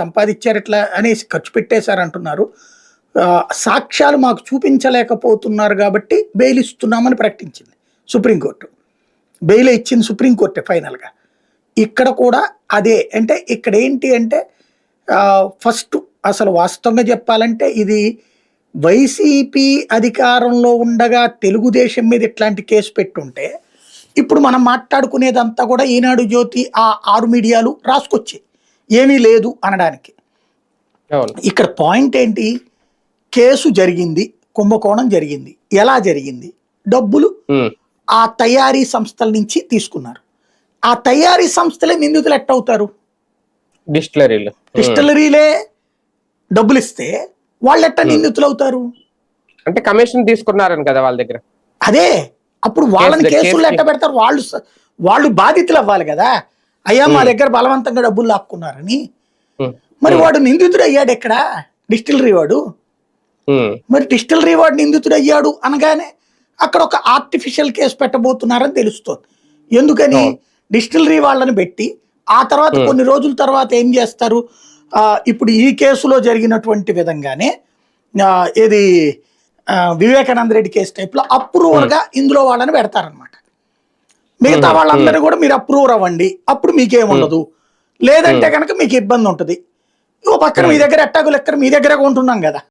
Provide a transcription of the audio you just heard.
సంపాదించారు ఇట్లా అనేసి ఖర్చు పెట్టేశారు అంటున్నారు సాక్ష్యాలు మాకు చూపించలేకపోతున్నారు కాబట్టి బెయిల్ ఇస్తున్నామని ప్రకటించింది సుప్రీంకోర్టు. బెయిల్ ఇచ్చింది సుప్రీంకోర్టే ఫైనల్గా. ఇక్కడ కూడా అదే అంటే ఇక్కడ ఏంటి అంటే ఫస్ట్ అసలు వాస్తవంగా చెప్పాలంటే ఇది వైసీపీ అధికారంలో ఉండగా తెలుగుదేశం మీద ఇట్లాంటి కేసు పెట్టుంటే ఇప్పుడు మనం మాట్లాడుకునేదంతా కూడా ఈనాడు జ్యోతి ఆ ఆరు మీడియాలు రాసుకొచ్చాయి. ఏమీ లేదు అనడానికి. ఇక్కడ పాయింట్ ఏంటి? కేసు జరిగింది కుంభకోణం జరిగింది. ఎలా జరిగింది? డబ్బులు ఆ తయారీ సంస్థల నుంచి తీసుకున్నారు. ఆ తయారీ సంస్థలే నిందితులు ఎట్టవుతారు డిస్టిలరీలు. ఉమ్, డిస్టిలరీలే డబ్బులు ఇస్తే వాళ్ళు ఎట్ట నిందితులు అవుతారు? అంటే కమిషన్ తీసుకున్నారని కదా వాళ్ళ దగ్గర. అదే. అప్పుడు వాళ్ళని కేసు- కేసులు కేసు- ఎట్ట పెడతారు? వాళ్ళు వాళ్ళు బాధితులు అవ్వాలి కదా. అయ్యా మా దగ్గర బలవంతంగా డబ్బులు లాక్కున్నారని. మరి వాడు నిందితుడు అయ్యాడు ఎక్కడ? డిస్టిలరీ వాడు మరి డిజిటల్ రివార్డ్ నిందితుడు అయ్యాడు అనగానే అక్కడ ఒక ఆర్టిఫిషియల్ కేసు పెట్టబోతున్నారని తెలుస్తోంది. ఎందుకని. డిజిటల్ వాళ్ళని పెట్టి ఆ తర్వాత కొన్ని రోజుల తర్వాత ఏం చేస్తారు? ఇప్పుడు ఈ కేసులో జరిగినటువంటి విధంగానే ఏది వివేకానంద రెడ్డి కేసు టైప్లో అప్రూవర్గా ఇందులో వాళ్ళని పెడతారనమాట మిగతా వాళ్ళందరూ కూడా మీరు అప్రూవర్ అవ్వండి. అప్పుడు మీకేముండదు. లేదంటే కనుక మీకు ఇబ్బంది ఉంటుంది ఓ పక్కన మీ దగ్గర ఎట్టాకు లెక్కన మీ దగ్గర కొంటున్నాం కదా.